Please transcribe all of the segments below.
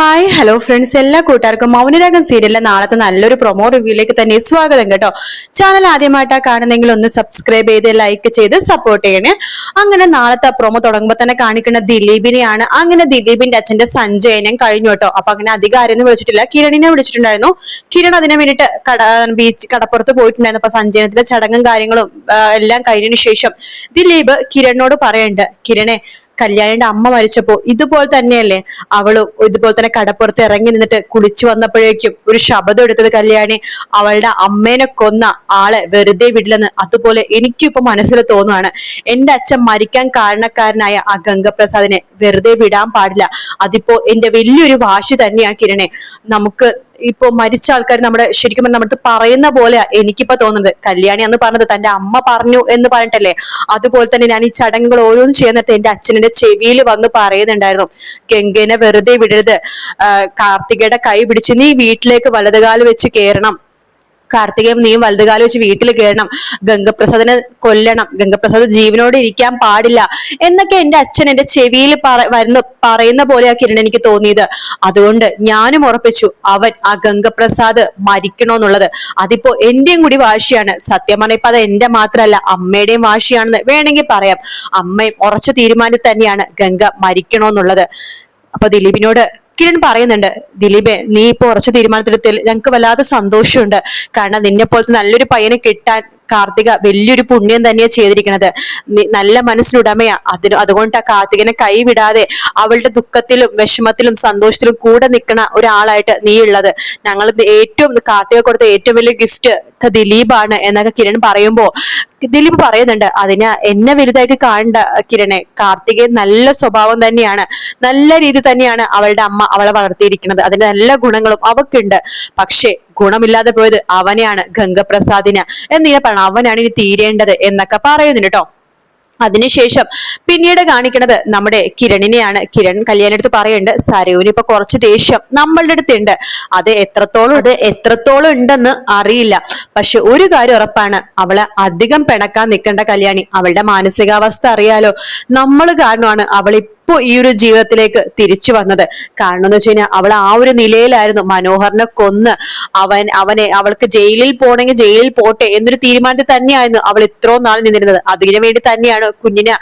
Hi hello friends എല്ലാ കൂട്ടുകാർക്കും മൗനരാഗം സീരിയലിലെ നാളത്തെ നല്ലൊരു പ്രൊമോ റിവ്യൂയിലേക്ക് തന്നെ സ്വാഗതം കേട്ടോ. ചാനൽ ആദ്യമായിട്ടാ കാണുന്നെങ്കിൽ ഒന്ന് സബ്സ്ക്രൈബ് ചെയ്ത് ലൈക്ക് ചെയ്ത് സപ്പോർട്ട് ചെയ്യണേ. അങ്ങനെ നാളത്തെ പ്രൊമോ തുടങ്ങുമ്പോൾ തന്നെ കാണിക്കുന്ന ദിലീപിനെയാണ്. അങ്ങനെ ദിലീപിന്റെ അച്ഛന്റെ സഞ്ജയനം കഴിഞ്ഞു കേട്ടോ. അപ്പൊ അങ്ങനെ അധികം വിളിച്ചിട്ടില്ല. കിരണിനെ വിളിച്ചിട്ടുണ്ടായിരുന്നു. കിരൺ അതിനെ വേണ്ടിയിട്ട് കട ബീച്ച് കടപ്പുറത്ത് പോയിട്ടുണ്ടായിരുന്നു. അപ്പൊ സഞ്ജയനത്തിന്റെ ചടങ്ങും കാര്യങ്ങളും എല്ലാം കഴിഞ്ഞതിന് ശേഷം ദിലീപ് കിരണിനോട് പറയണ്ട് കിരണെ കല്യാണിയുടെ അമ്മ മരിച്ചപ്പോ ഇതുപോലെ തന്നെയല്ലേ? അവൾ ഇതുപോലെ തന്നെ കടപ്പുറത്ത് ഇറങ്ങി നിന്നിട്ട് കുളിച്ചു വന്നപ്പോഴേക്കും ഒരു ശബ്ദം എടുത്തത് കല്യാണി. അവളുടെ അമ്മേനെ കൊന്ന ആളെ വെറുതെ വിടില്ലെന്ന് അതുപോലെ എനിക്കും ഇപ്പൊ മനസ്സിൽ തോന്നുവാണ്. എന്റെ അച്ഛൻ മരിക്കാൻ കാരണക്കാരനായ ആ ഗംഗപ്രസാദിനെ വെറുതെ വിടാൻ പാടില്ല. അതിപ്പോ എന്റെ വലിയൊരു വാശി തന്നെയാ കിരണേ. നമുക്ക് ഇപ്പൊ മരിച്ച ആൾക്കാർ നമ്മുടെ ശരിക്കും നമ്മുടെ പറയുന്ന പോലെയാ എനിക്കിപ്പോ തോന്നുന്നത്. കല്യാണി അന്ന് പറഞ്ഞത് തന്റെ അമ്മ പറഞ്ഞു എന്ന് പറഞ്ഞിട്ടല്ലേ? അതുപോലെ തന്നെ ഞാൻ ഈ ചടങ്ങുകൾ ഓരോന്നും ചെയ്യുന്നിടത്ത് എന്റെ അച്ഛനെ ചെവിയിൽ വന്ന് പറയുന്നുണ്ടായിരുന്നു. ഗംഗനെ വെറുതെ വിടരുത്. കാർത്തികയുടെ കൈ പിടിച്ച് നീ വീട്ടിലേക്ക് വലതുകാൽ വെച്ച് കയറണം കാർത്തികയും നീയും വലുതുകാലം വെച്ച് വീട്ടിൽ കയറണം ഗംഗപ്രസാദിനെ കൊല്ലണം. ഗംഗപ്രസാദ് ജീവനോട് ഇരിക്കാൻ പാടില്ല എന്നൊക്കെ എന്റെ അച്ഛൻ എന്റെ ചെവിയിൽ വരുന്ന പറയുന്ന പോലെയാ എനിക്ക് തോന്നിയത്. അതുകൊണ്ട് ഞാനും ഉറപ്പിച്ചു അവൻ ആ ഗംഗപ്രസാദ് മരിക്കണോന്നുള്ളത്. അതിപ്പോ എന്റെയും കൂടി വാശിയാണ്. സത്യം പറഞ്ഞ ഇപ്പൊ അത് എന്റെ മാത്രമല്ല അമ്മയുടെയും വാശിയാണെന്ന് വേണമെങ്കിൽ പറയാം. അമ്മയും ഉറച്ച തീരുമാനം തന്നെയാണ് ഗംഗ മരിക്കണോന്നുള്ളത്. അപ്പൊ ദിലീപിനോട് കിരൺ പറയുന്നുണ്ട് ദിലീപെ നീ ഇപ്പൊ ഉറച്ച തീരുമാനത്തിലെത്തിൽ ഞങ്ങൾക്ക് വല്ലാതെ സന്തോഷമുണ്ട്. കാരണം നിന്നെ പോലത്തെ നല്ലൊരു പയ്യനെ കിട്ടാൻ കാർത്തിക വലിയൊരു പുണ്യം തന്നെയാ ചെയ്തിരിക്കുന്നത് നല്ല മനസ്സിനുടമയാ. അതിന് അതുകൊണ്ട് ആ കാർത്തികനെ കൈവിടാതെ അവളുടെ ദുഃഖത്തിലും വിഷമത്തിലും സന്തോഷത്തിലും കൂടെ നിൽക്കുന്ന ഒരാളായിട്ട് നീ ഉള്ളത്. ഞങ്ങൾ ഏറ്റവും കാർത്തിക കൊടുത്ത ഏറ്റവും വലിയ ഗിഫ്റ്റ് ദിലീപാണ് എന്നൊക്കെ കിരൺ പറയുമ്പോ ദിലീപ് പറയുന്നുണ്ട് അതിന് എന്നെ വലുതായിട്ട് കാണണ്ട കിരണെ. കാർത്തികേ നല്ല സ്വഭാവം തന്നെയാണ്. നല്ല രീതി തന്നെയാണ് അവളുടെ അമ്മ അവളെ വളർത്തിയിരിക്കുന്നത്. അതിന്റെ നല്ല ഗുണങ്ങളും അവക്കുണ്ട്. പക്ഷേ ഗുണമില്ലാതെ പോയത് അവനെയാണ് ഗംഗപ്രസാദിന്. എന്നിങ്ങനെ പറയണം അവനാണ് ഇനി തീരേണ്ടത് എന്നൊക്കെ പറയുന്നുണ്ട് കേട്ടോ അതിനുശേഷം പിന്നീട് കാണിക്കുന്നത് നമ്മുടെ കിരണിനെയാണ്. കിരൺ കല്യാണെടുത്ത് പറയുന്നുണ്ട് സരയുവിന് ഇപ്പൊ കുറച്ച് ദേഷ്യം നമ്മളുടെ അടുത്തുണ്ട് അത് എത്രത്തോളം അത് എത്രത്തോളം ഉണ്ടെന്ന് അറിയില്ല. പക്ഷെ ഒരു കാര്യം ഉറപ്പാണ് അവളെ അധികം പിണക്കാൻ നിൽക്കേണ്ട കല്യാണി. അവളുടെ മാനസികാവസ്ഥ അറിയാലോ. നമ്മൾ കാരണമാണ് അവൾ ഇപ്പൊ ഈ ഒരു ജീവിതത്തിലേക്ക് തിരിച്ചു വന്നത്? കാരണം എന്ന് വെച്ച് കഴിഞ്ഞാൽ അവൾ ആ ഒരു നിലയിലായിരുന്നു മനോഹറിനെ കൊന്ന് അവൻ അവനെ അവൾക്ക് ജയിലിൽ പോണെങ്കിൽ ജയിലിൽ പോട്ടെ എന്നൊരു തീരുമാനത്തിൽ തന്നെയായിരുന്നു അവൾ ഇത്രയും നാൾ നിന്നിരുന്നത്. അതിനു വേണ്ടി തന്നെയാണ് കുഞ്ഞിനെ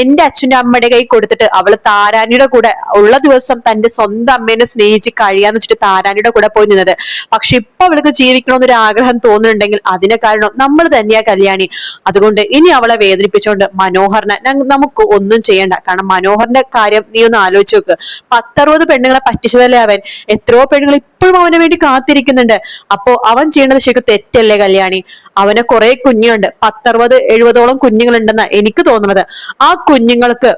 എന്റെ അച്ഛന്റെ അമ്മയുടെ കൈ കൊടുത്തിട്ട് അവൾ താരാനിയുടെ കൂടെ ഉള്ള ദിവസം തന്റെ സ്വന്തം അമ്മേനെ സ്നേഹിച്ച് കഴിയാന്ന് വെച്ചിട്ട് താരാനിയുടെ കൂടെ പോയി നിന്നത്. പക്ഷെ ഇപ്പൊ അവൾക്ക് ജീവിക്കണമെന്നൊരു ആഗ്രഹം തോന്നുന്നുണ്ടെങ്കിൽ അതിനെ കാരണം നമ്മൾ തന്നെയാ കല്യാണി. അതുകൊണ്ട് ഇനി അവളെ വേദനിപ്പിച്ചുകൊണ്ട് മനോഹറിനെ നമുക്ക് ഒന്നും ചെയ്യണ്ട. കാരണം മനോഹറിന്റെ കാര്യം നീ ഒന്ന് ആലോചിച്ച് നോക്ക്. പത്തറുപത് പെണ്ണുങ്ങളെ പറ്റിച്ചതല്ലേ അവൻ? എത്രയോ പെണ്ണുങ്ങൾ ഇപ്പോഴും അവന് വേണ്ടി കാത്തിരിക്കുന്നുണ്ട്. അപ്പോ അവൻ ചെയ്യേണ്ടത് ശരിക്കും തെറ്റല്ലേ കല്യാണി? അവന് കുറെ കുഞ്ഞുണ്ട് പത്തറുപത് എഴുപതോളം കുഞ്ഞുങ്ങളുണ്ടെന്ന് എനിക്ക് തോന്നുന്നത്. ആ കുഞ്ഞുങ്ങൾക്ക്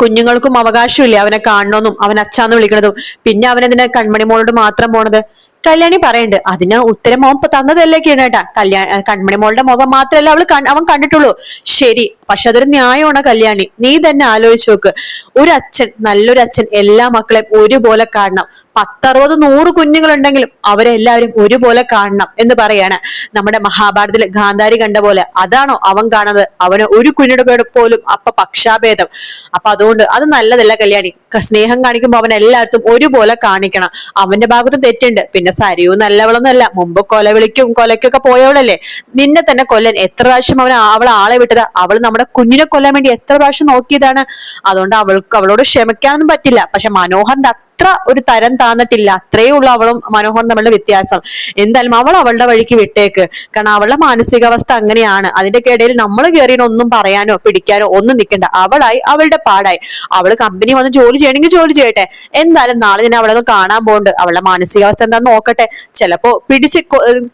കുഞ്ഞുങ്ങൾക്കും അവകാശമില്ലേ അവനെ കാണണമെന്നും അവൻ അച്ഛാന്ന് വിളിക്കണതും. പിന്നെ അവൻ എന്തിനാ കൺമണി മോളോട് മാത്രം പോണത്? കല്യാണി പറയണ്ട് അതിന് ഉത്തരം മോൻ തന്നതല്ലേ കേട്ടാ കല്യാണ കൺമണി മോളുടെ മുഖം മാത്രമല്ല അവൾ അവൻ കണ്ടിട്ടുള്ളൂ. ശരി പക്ഷെ അതൊരു ന്യായമാണ് കല്യാണി? നീ തന്നെ ആലോചിച്ച് നോക്ക്. ഒരു അച്ഛൻ നല്ലൊരു അച്ഛൻ എല്ലാ മക്കളെയും ഒരുപോലെ കാണണം. പത്തറുപത് നൂറ് കുഞ്ഞുങ്ങളുണ്ടെങ്കിലും അവരെല്ലാവരും ഒരുപോലെ കാണണം എന്ന് പറയാണ്. നമ്മുടെ മഹാഭാരതത്തിൽ ഗാന്ധാരി കണ്ട പോലെ അതാണോ അവൻ കാണുന്നത്? അവന് ഒരു കുഞ്ഞിടെ പോലും അപ്പൊ പക്ഷാഭേദം. അപ്പൊ അതുകൊണ്ട് അത് നല്ലതല്ല കല്യാണി. സ്നേഹം കാണിക്കുമ്പോൾ അവൻ എല്ലായിടത്തും ഒരുപോലെ കാണിക്കണം. അവന്റെ ഭാഗത്തും തെറ്റുണ്ട്. പിന്നെ സരിയു നല്ലവളൊന്നുമല്ല. മുമ്പ് കൊല വിളിക്കും കൊലയ്ക്കൊക്കെ പോയവളല്ലേ. നിന്നെ തന്നെ കൊല്ലാൻ എത്ര പ്രാവശ്യം അവൻ അവൾ ആളെ വിട്ടത്? അവൾ നമ്മുടെ കുഞ്ഞിനെ കൊല്ലാൻ വേണ്ടി എത്ര പ്രാവശ്യം നോക്കിയതാണ്? അതുകൊണ്ട് അവൾക്ക് അവളോട് ക്ഷമിക്കാനൊന്നും പറ്റില്ല. പക്ഷെ മനോഹറിന്റെ അത്ര ഒരു തരം താന്നിട്ടില്ല. അത്രേ ഉള്ളൂ അവളും മനോഹറും തമ്മിലുള്ള വ്യത്യാസം. എന്തായാലും അവൾ അവളുടെ വഴിക്ക് വിട്ടേക്ക്. കാരണം അവളുടെ മാനസികാവസ്ഥ അങ്ങനെയാണ്. അതിന്റെ ഇടയിൽ നമ്മൾ കയറിയ ഒന്നും പറയാനോ പിടിക്കാനോ ഒന്നും നിൽക്കണ്ട. അവളായി അവളുടെ പാടായി. അവൾ കമ്പനി വന്ന് ജോലി ചെയ്യണമെങ്കിൽ ജോലി ചെയ്യട്ടെ. എന്തായാലും നാളെ ഞാൻ അവളെ കാണാൻ പോകുന്നുണ്ട് അവളുടെ മാനസികാവസ്ഥ എന്താന്ന് നോക്കട്ടെ. ചിലപ്പോ പിടിച്ച്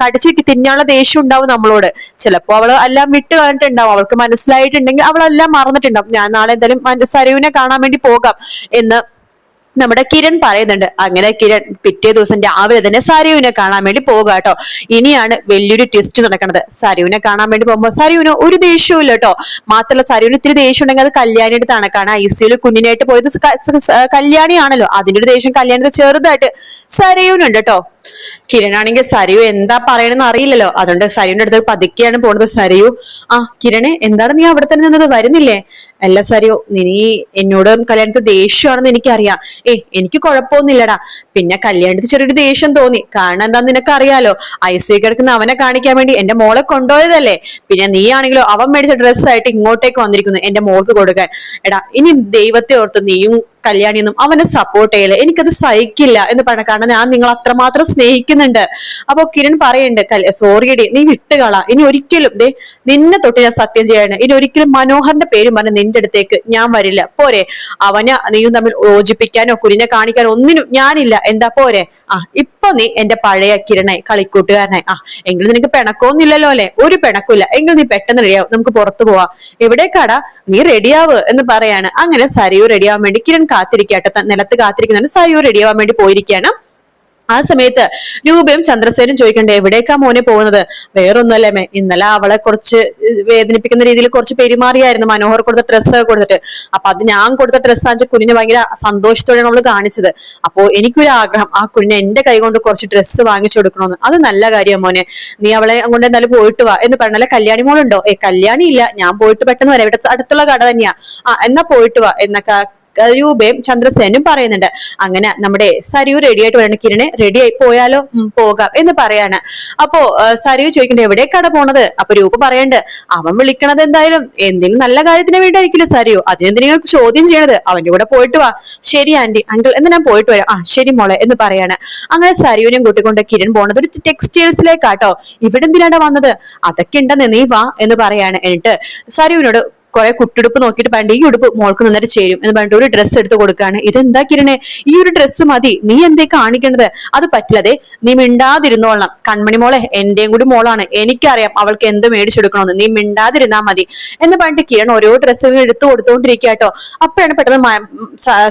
കടിച്ച് തിന്നാനുള്ള ദേഷ്യം ഉണ്ടാവും നമ്മളോട്. ചിലപ്പോ അവൾ എല്ലാം വിട്ട് കളഞ്ഞിട്ടുണ്ടാവും അവൾക്ക് മനസ്സിലായിട്ടുണ്ടെങ്കിൽ അവളെല്ലാം മറന്നിട്ടുണ്ടാവും. ഞാൻ നാളെ എന്തായാലും സരുവിനെ കാണാൻ വേണ്ടി പോകാം എന്ന് നമ്മുടെ കിരൺ പറയുന്നുണ്ട് അങ്ങനെ കിരൺ പിറ്റേ ദിവസം രാവിലെ തന്നെ സരയുവിനെ കാണാൻ വേണ്ടി പോകുക കേട്ടോ. ഇനിയാണ് വലിയൊരു ട്വിസ്റ്റ് നടക്കുന്നത്. സരയുവിനെ കാണാൻ വേണ്ടി പോകുമ്പോൾ സരയുവിന് ഒരു ദേഷ്യവും ഇല്ല കേട്ടോ. മാത്രമല്ല സരയുവിന് ഇത്തിരി ദേഷ്യം ഉണ്ടെങ്കിൽ അത് കല്യാണിയുടെ തണക്കാണ് ഐ സിയിൽ കുഞ്ഞിനായിട്ട് പോയത് കല്യാണിയാണല്ലോ. അതിന്റെ ഒരു ദേഷ്യം കല്യാണത്തെ ചെറുതായിട്ട് സരയുവിനുണ്ട് കേട്ടോ. കിരണാണെങ്കിൽ സരയു എന്താ പറയണെന്ന് അറിയില്ലല്ലോ. അതുകൊണ്ട് സരയുന്റെ അടുത്ത് പതുക്കെയാണ് പോണത്. സരയു ആ കിരണേ എന്താണ് നീ അവിടെ തന്നെ നിന്നത്? വരുന്നില്ലേ? അല്ല സാരിയോ നീ എന്നോട് കല്യാണത്തിൽ ദേഷ്യമാണെന്ന് എനിക്കറിയാം. ഏ എനിക്ക് കുഴപ്പമൊന്നുമില്ലടാ. പിന്നെ കല്യാണത്തിൽ ചെറിയൊരു ദേഷ്യം തോന്നി. കാരണം എന്താന്ന് നിനക്കറിയാലോ? ഐ സി കിടക്കുന്ന അവനെ കാണിക്കാൻ വേണ്ടി എന്റെ മോളെ കൊണ്ടുപോയതല്ലേ? പിന്നെ നീ ആണെങ്കിലോ അവൻ മേടിച്ച ഡ്രസ്സായിട്ട് ഇങ്ങോട്ടേക്ക് വന്നിരിക്കുന്നു എന്റെ മോൾക്ക് കൊടുക്കാൻ. എടാ ഇനി ദൈവത്തെ ഓർത്ത് നീയും കല്യാണിയൊന്നും അവനെ സപ്പോർട്ട് ചെയ്യില്ല എനിക്കത് സഹിക്കില്ല എന്ന് പറഞ്ഞ കാരണം ഞാൻ നിങ്ങൾ അത്രമാത്രം സ്നേഹിക്കുന്നുണ്ട്. അപ്പൊ കിരൺ പറയുന്നുണ്ട് സോറിയടി നീ വിട്ടുകള ഇനി ഒരിക്കലും ദേ നിന്നെ തൊട്ട് ഞാൻ സത്യം ചെയ്യാണ് ഇനി ഒരിക്കലും മനോഹറിന്റെ പേരും പറഞ്ഞ് നിന്റെ അടുത്തേക്ക് ഞാൻ വരില്ല. പോരെ. അവനെ നീയും തമ്മിൽ യോജിപ്പിക്കാനോ കുരിനെ കാണിക്കാനോ ഒന്നിനും ഞാനില്ല. എന്താ പോരെ? ആ ഇപ്പൊ നീ എന്റെ പഴയ കിരണായി കളിക്കൂട്ടുകാരനായി. ആ എങ്കിൽ നിനക്ക് പിണക്കമൊന്നുമില്ലല്ലോ അല്ലെ? ഒരു പിണക്കില്ല എങ്കിൽ നീ പെട്ടെന്ന് റെഡിയാവും നമുക്ക് പുറത്തു പോവാം. എവിടേക്കാടാ? നീ റെഡിയാവ് എന്ന് പറയാണ്. അങ്ങനെ സരയു റെഡിയാവാൻ വേണ്ടി കിരൺ കാത്തിരിക്കട്ടെ. നിലത്ത് കാത്തിരിക്കുന്നുണ്ട്. സരയു റെഡിയാവാൻ വേണ്ടി പോയിരിക്കുകയാണ്. ആ സമയത്ത് രൂപയും ചന്ദ്രസേനും ചോദിക്കണ്ടേ എവിടേക്കാ മോനെ പോകുന്നത്? വേറൊന്നുമല്ലേ മേ ഇന്നലെ അവളെ കുറച്ച് വേദനിപ്പിക്കുന്ന രീതിയിൽ കുറച്ച് പെരുമാറിയായിരുന്നു. മനോഹർ കൊടുത്ത ഡ്രസ്സ് കൊടുത്തിട്ട്. അപ്പൊ അത് ഞാൻ കൊടുത്ത ഡ്രസ്സ് ആണെന്ന് കുഞ്ഞിനെ ഭയങ്കര സന്തോഷത്തോടെയാണ് അവൾ കാണിച്ചത്. അപ്പോ എനിക്കൊരു ആഗ്രഹം ആ കുഞ്ഞിനെ എന്റെ കൈ കൊണ്ട് കുറച്ച് ഡ്രസ്സ് വാങ്ങിച്ചു കൊടുക്കണമെന്ന് അത് നല്ല കാര്യം മോനെ. നീ അവളെ അങ്ങോട്ട് എന്തായാലും പോയിട്ട് വാ. എന്ന് പറഞ്ഞാൽ കല്യാണി മോളുണ്ടോ? ഏ കല്യാണി ഇല്ല ഞാൻ പോയിട്ട് പെട്ടെന്ന് വരാം. ഇവിടെ അടുത്തുള്ള കട തന്നെയാ. ആ എന്നാ പോയിട്ട് വാ. എന്നൊക്കെ രൂപയും ചന്ദ്രസേനും പറയുന്നുണ്ട്. അങ്ങനെ നമ്മുടെ സരിയു റെഡി ആയിട്ട് വരണം. കിരണെ റെഡി ആയി പോയാലോ? പോകാം എന്ന് പറയാണ്. അപ്പോ സരിയു ചോദിക്കണ്ടേ എവിടേക്കാണ് പോണത്? അപ്പൊ രൂപ പറയണ്ട് അവൻ വിളിക്കണത് എന്തായാലും എന്തെങ്കിലും നല്ല കാര്യത്തിന് വേണ്ടിയായിരിക്കില്ല സരിയു? അതിനെന്തിനാ നിങ്ങൾക്ക് ചോദ്യം ചെയ്യണത്? അവന്റെ കൂടെ പോയിട്ട് വാ. ശരി ആന്റി അങ്കിൾ എന്ന് ഞാൻ പോയിട്ട് വരാം. ആ ശരി മോളെ എന്ന് പറയാണ്. അങ്ങനെ സരിയുനെയും കൂട്ടിക്കൊണ്ട് കിരൺ പോണത് ഒരു ടെക്സ്റ്റൈൽസിലേക്കാട്ടോ. ഇവിടെ എന്തിനാണ് വന്നത്? അതൊക്കെ ഉണ്ടെന്ന് നീ വാ എന്ന് പറയാണ്. എന്നിട്ട് സരിയുവിനോട് കുറെ കുട്ടിടുപ്പ് നോക്കിയിട്ട് പണ്ട് ഈ ഉടുപ്പ് മോൾക്ക് നന്നായിട്ട് ചേരും എന്ന് പറഞ്ഞിട്ട് ഒരു ഡ്രസ്സ് എടുത്ത് കൊടുക്കാണ് ഇതെന്താ കിരണേ? ഈ ഒരു ഡ്രസ്സ് മതി. നീ എന്തേ കാണിക്കണത് അത് പറ്റില്ലതെ നീ മിണ്ടാതിരുന്നോളണം. കൺമണി മോളെ എന്റെയും കൂടി മോളാണ്. എനിക്കറിയാം അവൾക്ക് എന്ത് മേടിച്ചെടുക്കണമെന്ന്. നീ മിണ്ടാതിരുന്നാ മതി. എന്ന് പറഞ്ഞിട്ട് കിരൺ ഓരോ ഡ്രസ്സും എടുത്തു കൊടുത്തോണ്ടിരിക്കാട്ടോ അപ്പോഴാണ് പെട്ടെന്ന്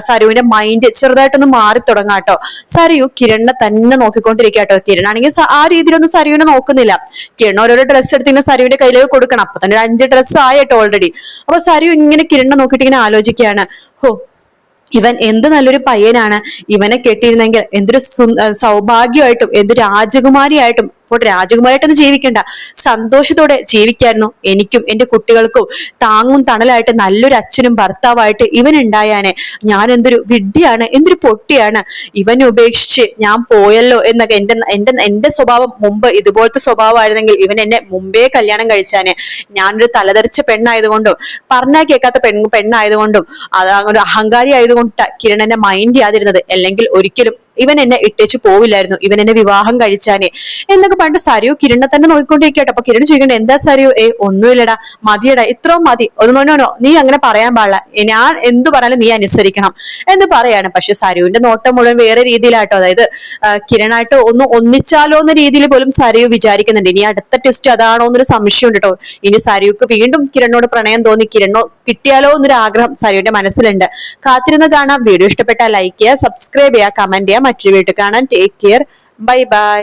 സരുവിന്റെ മൈൻഡ് ചെറുതായിട്ടൊന്ന് മാറി തുടങ്ങാട്ടോ സരയു കിരണിനെ തന്നെ നോക്കിക്കൊണ്ടിരിക്കാട്ടോ കിരണാണെങ്കിൽ സ- ആ രീതിയിലൊന്നും സരുവിനെ നോക്കുന്നില്ല. കിരൺ ഓരോരോ ഡ്രസ്സ് എടുത്ത് ഇങ്ങനെ സരുവിന്റെ കയ്യിലേക്ക് കൊടുക്കണം. അപ്പൊ തന്നെ ഒരു അഞ്ച് ഡ്രസ്സ് ആയിട്ടോ ഓൾറെഡി അപ്പൊ സരു ഇങ്ങനെ കിരണ്ണ നോക്കിയിട്ട് ഇങ്ങനെ ആലോചിക്കുകയാണ്. ഹോ ഇവൻ എന്ത് നല്ലൊരു പയ്യനാണ്. ഇവനെ കെട്ടിയിരുന്നെങ്കിൽ എന്തൊരു സൗഭാഗ്യമായിട്ടും എന്ത് രാജകുമാരിയായിട്ടും ഇപ്പോൾ രാജകുമാരായിട്ടൊന്നും ജീവിക്കണ്ട. സന്തോഷത്തോടെ ജീവിക്കായിരുന്നു. എനിക്കും എന്റെ കുട്ടികൾക്കും താങ്ങും തണലായിട്ട് നല്ലൊരു അച്ഛനും ഭർത്താവായിട്ട് ഇവൻ ഉണ്ടായാനെ. ഞാൻ എന്തൊരു വിഡ്ഢിയാണ് എന്തൊരു പൊട്ടിയാണ്. ഇവനെ ഉപേക്ഷിച്ച് ഞാൻ പോയല്ലോ എന്നൊക്കെ എന്റെ എന്റെ എന്റെ സ്വഭാവം മുമ്പ് ഇതുപോലത്തെ സ്വഭാവമായിരുന്നെങ്കിൽ ഇവൻ എന്നെ മുമ്പേ കല്യാണം കഴിച്ചാനെ. ഞാനൊരു തലതെറിച്ച പെണ്ണായതുകൊണ്ടും പറഞ്ഞാൽ കേൾക്കാത്ത പെൺ പെണ്ണായതുകൊണ്ടും അത് ഒരു അഹങ്കാരി ആയതുകൊണ്ട് കിരൺ എന്നെ മൈൻഡ് ചെയ്യാതിരുന്നത്. അല്ലെങ്കിൽ ഒരിക്കലും ഇവൻ എന്നെ ഇട്ടേച്ച് പോവില്ലായിരുന്നു. ഇവൻ എന്നെ വിവാഹം കഴിച്ചാനെ. എന്നൊക്കെ പറഞ്ഞിട്ട് സരിയോ കിരണിനെ തന്നെ നോക്കിക്കൊണ്ടിരിക്കട്ടെ അപ്പൊ കിരൺ ചോദിക്കണ്ട എന്താ സരിയോ? ഏ ഒന്നുമില്ലടാ. മതിയടാ ഇത്രയും മതി. ഒന്ന് നോനോ നീ അങ്ങനെ പറയാൻ പാടില്ല. ഞാൻ എന്തു പറഞ്ഞാലും നീ അനുസരിക്കണം. എന്ന് പറയാണ്. പക്ഷെ സരുവിന്റെ നോട്ടം മുഴുവൻ വേറെ രീതിയിലാട്ടോ. അതായത് കിരണായിട്ട് ഒന്ന് ഒന്നിച്ചാലോ എന്ന രീതിയിൽ പോലും സരയു വിചാരിക്കുന്നുണ്ട്. ഇനി അടുത്ത ടെസ്റ്റ് അതാണോ എന്നൊരു സംശയം ഉണ്ട് കേട്ടോ. ഇനി സരയുക്ക് വീണ്ടും കിരണിനോട് പ്രണയം തോന്നി. കിരണോ കിട്ടിയാലോ എന്നൊരു ആഗ്രഹം സരയുടെ മനസ്സിലുണ്ട്. കാത്തിരുന്ന് കാണാം. വീഡിയോ ഇഷ്ടപ്പെട്ടാൽ ലൈക്ക് ചെയ്യുക സബ്സ്ക്രൈബ് ചെയ്യുക കമന്റ് ചെയ്യുക. മറ്റൊരു വീട്ടിൽ കാണാൻ ടേക്ക് കെയർ ബൈ ബൈ